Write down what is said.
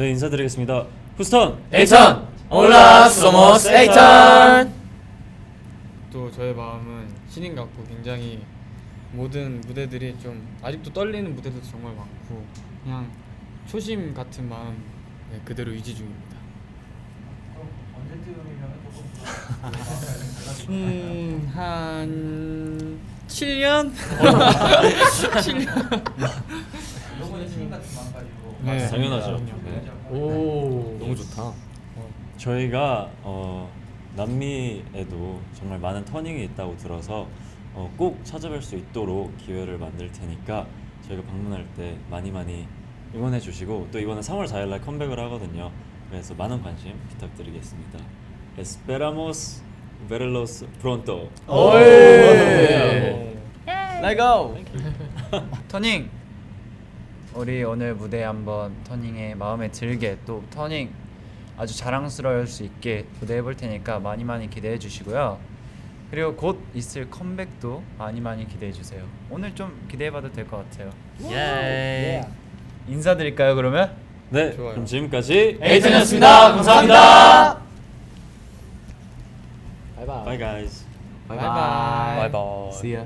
네 인사드리겠습니다. 후스턴 에이턴 올라 소모스 에이턴 또 저의 마음은 신인 같고 굉장히 모든 무대들이 좀 아직도 떨리는 무대들도 정말 많고 그냥 초심 같은 마음 네, 그대로 유지 중입니다. 음, 한 7년? 7년? 네. 당연하죠. 네. 오 너무 좋다 저희가 어, 남미에도 정말 많은 터닝이 있다고 들어서 어, 꼭 찾아뵐 수 있도록 기회를 만들 테니까 저희가 방문할 때 많이 많이 응원해 주시고 또 이번에 3월 4일 날 컴백을 하거든요. 그래서 많은 관심 부탁드리겠습니다. Esperamos verlos pronto. 오이 레고 터닝 우리 오늘 무대 한번 터닝에 마음에 들게 또 터닝 아주 자랑스러울 수 있게 무대해 볼 테니까 많이 많이 기대해 주시고요. 그리고 곧 있을 컴백도 많이 많이 기대해 주세요. 오늘 좀 기대해 봐도 될 것 같아요. 예. 인사드릴까요 그러면? 네, 좋아요. 그럼 지금까지 에이턴이었습니다. 감사합니다. Bye guys. 바이바이. 바이바이. See ya